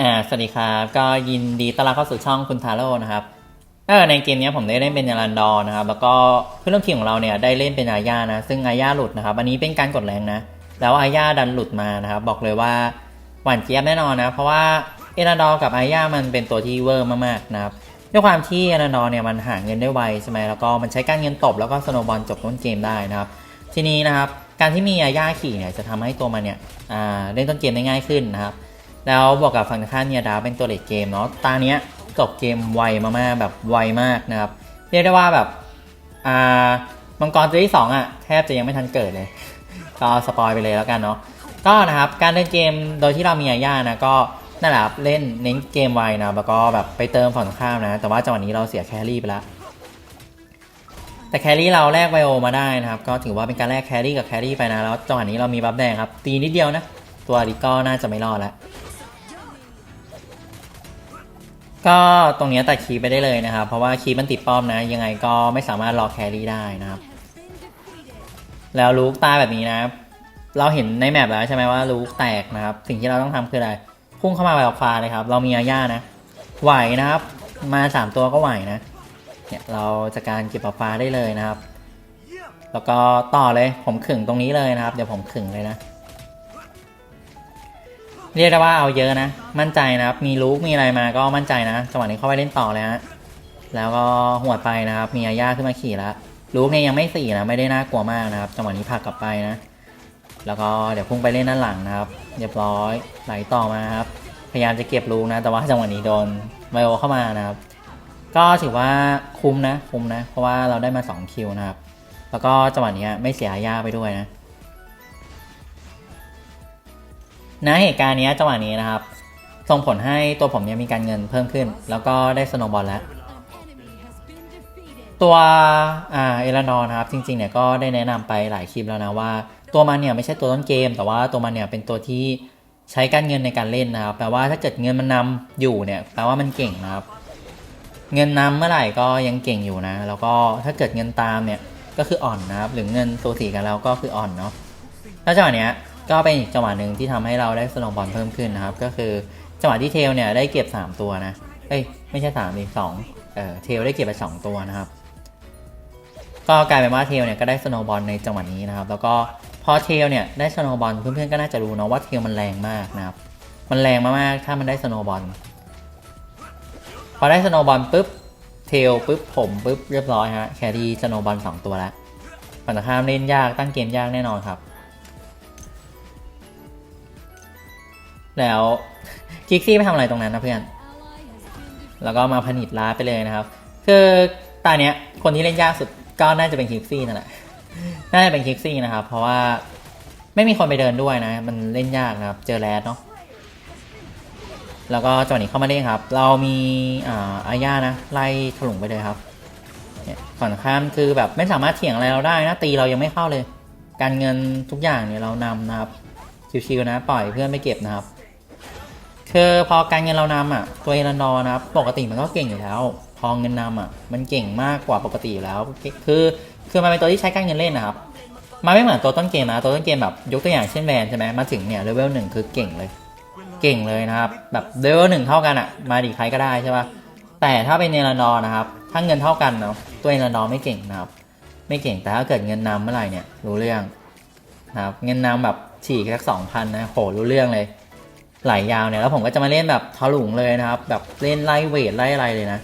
อ่าสวัสดีครับก็ยินดีต้อนรับเข้าสู่ช่องคุณทาโร่นะครับเออในเกมนี้ผมได้เล่นเป็นยารันดอนะครับ แล้วก็เพื่อนร่วมทีมของเราเนี่ยได้เล่นเป็นอาญานะ ซึ่งอาญาหลุดนะครับ อันนี้เป็นการกดแรงนะ แล้วอาญาดันหลุดมานะครับ บอกเลยว่าหวานเจี๊ยบแน่นอนนะ เพราะว่าเอรันดอกับอาญามันเป็นตัวที่เวอร์มากๆนะครับ ด้วยความที่เอรันดอเนี่ยมันหาเงินได้ไวใช่ไหมแล้วก็มันใช้การเงินตบแล้วก็สโนบอลจบต้นเกมได้นะครับ ทีนี้นะครับ การที่มีอาญาขี่เนี่ยจะทำให้ตัวมันเนี่ยเล่นต้นเกมได้ง่ายขึ้นนะครับ แล้วบอกกับฝั่งข้ามเนียดาเป็นตัวเลดเกมเนาะตาเนี้ยจบเกมไวมากๆแบบไวมากนะครับ เรียกได้ว่าแบบอ่ามังกรตัวที่สองอะแทบจะยังไม่ทันเกิดเลย ก็สปอยไปเลยแล้วกันเนาะก็นะครับการเล่นเกมโดยที่เรามีอาญานะก็นั่นแหละครับเล่นเน้นเกมไวนะแล้วก็แบบไปเติมฝั่งข้ามนะ แต่ว่าจังหวะนี้เราเสียแครี่ไปแล้วแต่แครี่เราแลกไบโอมาได้นะครับ ก็ถือว่าเป็นการแลกแครี่กับแครี่ไปนะแล้วจังหวะนี้เรามีบัฟแดงครับ ตีนิดเดียวนะ ตัวอาริก็น่าจะไม่รอดแล้ว ก็ตรงเนี้ยตัดคีย์ไปได้เลยนะครับ เพราะว่าคีย์มันติดป้อมนะ ยังไงก็ไม่สามารถรอแครี่ได้นะครับ แล้วลูกตายแบบนี้นะเราเห็นในแมปแล้วใช่ไหมว่าลูกแตกนะครับ สิ่งที่เราต้องทำคืออะไร พุ่งเข้ามาแบบฟ้าเลยครับ เรามีอาญานะ ไหวนะครับ มาสามตัวก็ไหวนะ เนี่ยเราจะการเก็บปลาฟ้าได้เลยนะครับ แล้วก็ต่อเลย ผมขึงตรงนี้เลยนะครับ เดี๋ยวผมขึงเลยนะ เรียกได้ว่าเอาเยอะนะ มั่นใจนะครับ มีลูกมีอะไรมาก็มั่นใจนะจังหวะนี้เข้าไปเล่นต่อเลยฮะแล้วก็หัวไปนะครับ มีอาญาขึ้นมาขี่แล้วลูกเนี่ยยังไม่สี่นะไม่ได้น่ากลัวมากนะครับจังหวะนี้ผลักกลับไปนะ แล้วก็เดี๋ยวพุ่งไปเล่นด้านหลังนะครับเรียบร้อยไหลต่อมาครับพยายามจะเก็บลูกนะ แต่ว่าจังหวะนี้โดนไบโอเข้ามานะครับ ก็ถือว่าคุ้มนะคุ้มนะ เพราะว่าเราได้มา2คิวนะครับ แล้วก็จังหวะนี้ไม่เสียอาญาไปด้วยนะ ณเหตุการณ์นี้จังหวะนี้นะครับ ส่งผลให้ตัวผมเนี่ยมีการเงินเพิ่มขึ้น แล้วก็ได้สโนบอลแล้ว ตัวอ่าเอลานอนครับ จริงๆเนี่ยก็ได้แนะนำไปหลายคลิปแล้วนะว่า ตัวมันเนี่ยไม่ใช่ตัวต้นเกม แต่ว่าตัวมันเนี่ยเป็นตัวที่ใช้การเงินในการเล่นนะครับ แปลว่าถ้าเกิดเงินมันนำอยู่เนี่ยแปลว่ามันเก่งนะครับ เงินนำเมื่อไหร่ก็ยังเก่งอยู่นะ แล้วก็ถ้าเกิดเงินตามเนี่ยก็คืออ่อนนะครับ หรือเงินสูสีกันแล้วก็คืออ่อนเนาะแล้วจังหวะเนี้ย ก็เป็นอีกจังหวะหนึ่งที่ทำให้เราได้สโนว์บอลเพิ่มขึ้นนะครับ ก็คือจังหวะที่เทลเนี่ยได้เก็บ 3 ตัวนะเอ้ยไม่ใช่3ดิสองเออเทลได้เก็บไป 2 ตัวนะครับ ก็กลายเป็นว่าเทลเนี่ยก็ได้สโนว์บอลในจังหวะนี้นะครับ แล้วก็พอเทลเนี่ยได้สโนว์บอลเพื่อนๆก็น่าจะรู้เนาะว่าเทลมันแรงมากนะครับ มันแรงมากๆถ้ามันได้สโนว์บอลพอได้สโนว์บอลปุ๊บเทลปุ๊บผมปุ๊บเรียบร้อยฮะแครีสโนว์บอลสองตัวแล้วฝั่งตรงข้ามเล่นยากตั้งเกมยากแน่นอนครับ แล้วคิกซี่ไปทำอะไรตรงนั้นนะเพื่อน แล้วก็มาผนิตลาไปเลยนะครับ คือตาเนี้ยคนที่เล่นยากสุดก็น่าจะเป็นคิกซี่นั่นแหละ น่าจะเป็นคิกซี่นะครับ เพราะว่าไม่มีคนไปเดินด้วยนะ มันเล่นยากนะครับ เจอแรดเนาะ แล้วก็จังหวะนี้เข้ามาเล่นครับ เรามีอ่าอาญานะ ไล่ถลุงไปเลยครับเนี่ยฝั่งข้ามคือแบบไม่สามารถเถียงอะไรเราได้นะ ตีเรายังไม่เข้าเลย การเงินทุกอย่างเนี่ยเรานำนะครับ ชิวๆนะ ปล่อยเพื่อนไปเก็บนะครับ คือพอการเงินเรานำอะตัวเอรันดอนะครับปกติมันก็เก่งอยู่แล้ว พอเงินนำอะมันเก่งมากกว่าปกติอยู่แล้ว คือคือมันเป็นตัวที่ใช้การเงินเล่นนะครับมันไม่เหมือนตัวต้นเกมนะตัวต้นเกมแบบยกตัวอย่างเช่นแวนใช่ไหมมาถึงเนี่ยเลเวลหนึ่งคือเก่งเลย เก่งเลยนะครับแบบเลเวลหนึ่งเท่ากันอะมาดีใครก็ได้ใช่ป่ะแต่ถ้าเป็นเนรันดอนะครับถ้าเงินเท่ากันเนาะตัวเนรันดอไม่เก่งนะครับ ไม่เก่งแต่ถ้าเกิดเงินนำเมื่อไหร่เนี่ยรู้เรื่องนะครับเงินนำแบบฉีกแค่สองพันนะโหรู้เรื่องเลย ไหลยาวเนี่ยแล้วผมก็จะมาเล่นแบบทะลุงเลยนะครับ แบบเล่นไล่เวทไล่อะไรเลยนะ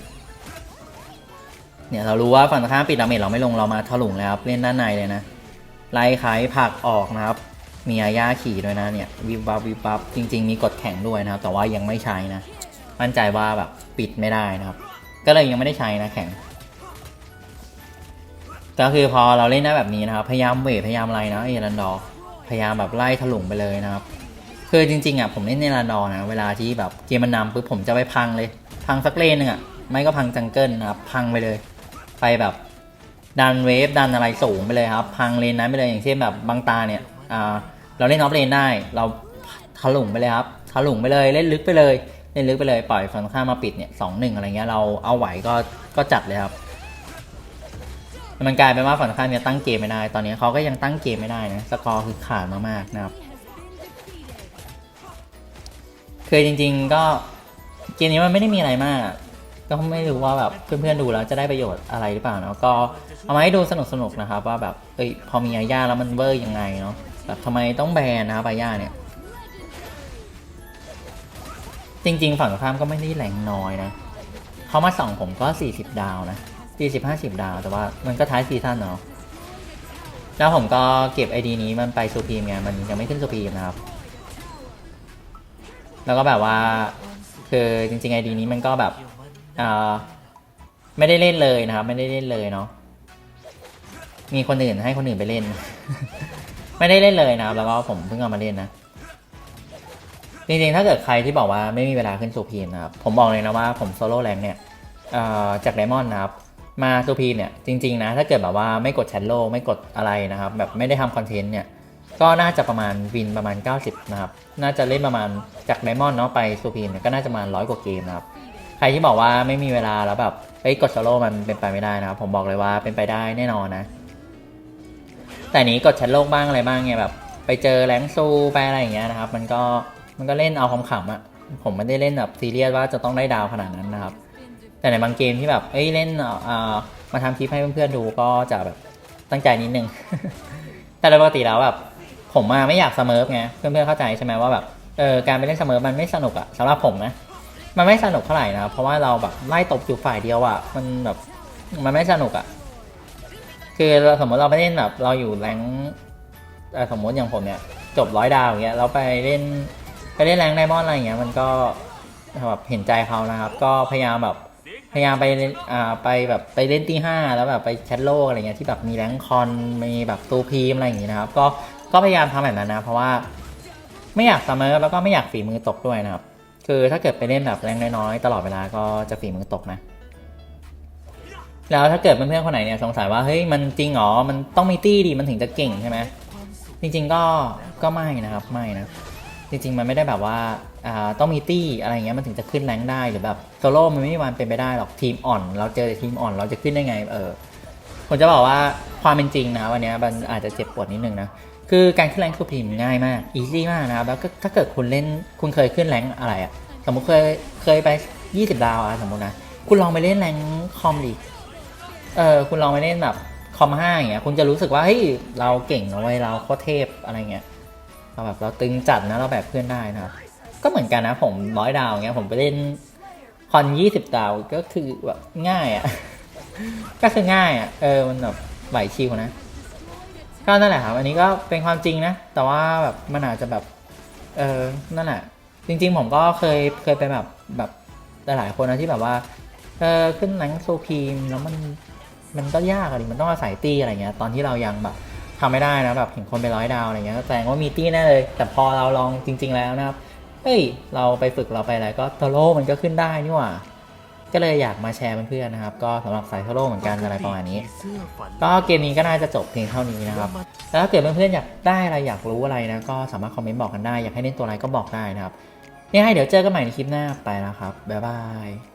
เนี่ยเรารู้ว่าฝั่งตรงข้ามปิดดาเมจเราไม่ลงเรามาถลุงแล้วครับเล่นด้านในเลยนะไล่ไขผลักออกนะครับ มีอาญาขี่ด้วยนะเนี่ยวิบวับวิบวับจริง ๆ มีกดแข่งด้วยนะครับ แต่ว่ายังไม่ใช้นะ มั่นใจว่าแบบปิดไม่ได้นะครับ ก็เลยยังไม่ได้ใช้นะแข่งก็คือพอเราเล่นได้แบบนี้นะครับ พยายามเวทพยายามอะไรนะเอรันดอร์พยายามแบบไล่ถลุงไปเลยนะครับ คือจริงๆอะผมเล่นในรันดอร์นะเวลาที่แบบเกมมันนำปุ๊บผมจะไปพังเลย พังสักเลนหนึ่งอะไม่ก็พังจังเกิลนะครับพังไปเลย ไปแบบดันเวฟดันอะไรสูงไปเลยครับ พังเลนนั้นไปเลยอย่างเช่นแบบบางตาเนี่ยอ่าเราเล่นออฟเลนได้ เราถลุงไปเลยครับถลุงไปเลยเล่นลึกไปเลยเล่นลึกไปเลยปล่อยฝั่งข้ามมาปิดเนี่ยสองหนึ่งอะไรเงี้ยเราเอาไหวก็ก็จัดเลยครับมันกลายเป็นว่าฝั่งข้ามเนี่ยตั้งเกมไม่ได้ ตอนนี้เขาก็ยังตั้งเกมไม่ได้นะสกอร์คือขาดมากๆนะครับ คือจริง ๆ ก็เกมนี้มันไม่ได้มีอะไรมาก ก็ไม่รู้ว่าแบบเพื่อนๆดูแล้วจะได้ประโยชน์อะไรหรือเปล่าเนาะก็เอามาให้ดูสนุกๆนะครับ ว่าแบบเอ้ยพอมีอาญาแล้วมันเวอร์ยังไงเนาะแบบทำไมต้องแบนนะครับอาญาเนี่ย จริง ๆ ฝั่งข้ามก็ไม่ได้แรงน้อยนะเขามาส่องผมก็ 40 ดาวนะ40 50 ดาว แต่ว่ามันก็ท้ายซีซั่นเนาะแล้วผมก็เก็บไอดีนี้มันไปซูพีมไงมันยังไม่ขึ้นซูพีมนะครับ แล้วก็แบบว่า คือจริงๆไอดีนี้มันก็แบบอ่าไม่ได้เล่นเลยนะครับ ไม่ได้เล่นเลยเนาะมีคนอื่นให้คนอื่นไปเล่น ไม่ได้เล่นเลยนะครับ แล้วก็ผมเพิ่งเอามาเล่นนะจริงๆ ถ้าเกิดใครที่บอกว่าไม่มีเวลาขึ้นซูพีมนะครับ ผมบอกเลยนะว่าผมโซโล่แรงเนี่ยเอ่อจากไดมอนด์นะครับ มาซูพีมเนี่ยจริงๆนะถ้าเกิดแบบว่าไม่กดแชทโลไม่กดอะไรนะครับ แบบไม่ได้ทำคอนเทนต์เนี่ย ก็น่าจะประมาณวินประมาณ 90 นะครับ น่าจะเล่นประมาณจากไดมอนด์เนาะไปซูพีเนี่ยก็น่าจะประมาณร้อยกว่าเกมนะครับ ใครที่บอกว่าไม่มีเวลาแล้วแบบไปกดโซโล่มันเป็นไปไม่ได้นะครับ ผมบอกเลยว่าเป็นไปได้แน่นอนนะ แต่นี้กดแชทโลกบ้างอะไรบ้างเนี่ยแบบ ไปเจอแรงซูไปอะไรอย่างเงี้ยนะครับ มันก็มันก็เล่นเอาขำๆอะ่ะผมไม่ได้เล่นแบบซีเรียสว่าจะต้องได้ดาวขนาดนั้นนะครับ แต่ในบางเกมที่แบบเอ้ยเล่นเอ่อมาทำคลิปให้เพื่อนๆดูก็จะแบบตั้งใจนิดนึง แต่โดยปกติแล้วแบบ ผมมาไม่อยากเสมอไงเพื่อนๆเข้าใจใช่ไหมว่าแบบเออการไปเล่นเสมอมันไม่สนุกอะสำหรับผมนะมันไม่สนุกเท่าไหร่นะเพราะว่าเราแบบไล่ตบอยู่ฝ่ายเดียวอะมันแบบมันไม่สนุกอะคือเราสมมติเราไปเล่นแบบเราอยู่แรงสมมติอย่างผมเนี่ยจบร้อยดาวอย่างเงี้ยเราไปเล่นไปเล่นแรงไดมอนด์อะไรเงี้ยมันก็แบบเห็นใจเขานะครับ ก็พยายามแบบพยายามไปอ่าไปแบบไปเล่นตีห้าแล้วแบบไปแชทโลกอะไรเงี้ยที่แบบมีแรงคอนมีแบบตูพีมอะไรอย่างงี้นะครับ ก็ ก็พยายามทำแบบนั้นนะ เพราะว่าไม่อยากเสมอแล้วก็ไม่อยากฝีมือตกด้วยนะครับ คือถ้าเกิดไปเล่นแบบแรงน้อยๆ ตลอดเวลาก็จะฝีมือตกนะ แล้วถ้าเกิดเพื่อนๆคนไหนเนี่ยสงสัยว่าเฮ้ยมันจริงหรอ มันต้องมีตี้ดิมันถึงจะเก่งใช่ไหมจริง ๆก็ก็ไม่นะครับไม่นะ จริงๆมันไม่ได้แบบว่าอ่าต้องมีตี้อะไรเงี้ยมันถึงจะขึ้นแรงได้หรือแบบโซโล่มันไม่มีวันเป็นไปได้หรอกทีมอ่อน เราเจอทีมอ่อนเราจะขึ้นได้ไงเออผมจะบอกว่าความเป็นจริงนะวันนี้มันอาจจะเจ็บปวดนิดนึงนะ คือการขึ้นแรงค์ซูพรีมง่ายมากอีซี่มากนะครับแล้วก็ถ้าเกิดคุณเล่นคุณเคยขึ้นแรงค์อะไรอะสมมติเคยเคยไป 20 ดาวอะสมมตินะ คุณลองไปเล่นแรงค์คอมดิเออคุณลองไปเล่นแบบคอมห้าอย่างเงี้ยคุณจะรู้สึกว่าเฮ้ยเราเก่งนะเว้ยเราโคตรเทพอะไรเงี้ยเราแบบเราตึงจัดนะเราแบบเพื่อนได้นะครับก็เหมือนกันนะผมร้อยดาวเงี้ยผมไปเล่นคอนยี่สิบดาวก็คือแบบง่ายอะ่ะ ก็คือง่ายอะ่ะ เออมันแบบไหวชิวนะ ก็นั่นแหละครับอันนี้ก็เป็นความจริงนะ แต่ว่าแบบมันอาจจะแบบ เออนั่นแหละ จริง ๆ ผมก็เคยเคยไปแบบแบบหลายๆคนนะที่แบบว่า เออขึ้นแรงโซพีมแล้วมันมันก็ยากอะดิมันต้องอาศัยตีอะไรเงี้ย ตอนที่เรายังแบบทำไม่ได้นะแบบเห็นคนไปร้อยดาวอะไรเงี้ยแสดงว่ามีตี้แน่เลย แต่พอเราลองจริง ๆ แล้วนะครับเฮ้ยเราไปฝึกเราไปอะไรก็โทโร่มันก็ขึ้นได้นี่หว่า ก็เลยอยากมาแชร์เพื่อนๆนะครับ ก็สำหรับสายโทโร่เหมือนกันอะไรประมาณนี้ ก็เกมนี้ก็น่าจะจบเพียงเท่านี้นะครับ แล้วถ้าเกิดเพื่อนๆอยากได้อะไรอยากรู้อะไรนะก็สามารถคอมเมนต์บอกกันได้ อยากให้เล่นตัวอะไรก็บอกได้นะครับยังไงเดี๋ยวเจอกันใหม่ในคลิปหน้าไปแล้วครับบ๊ายบาย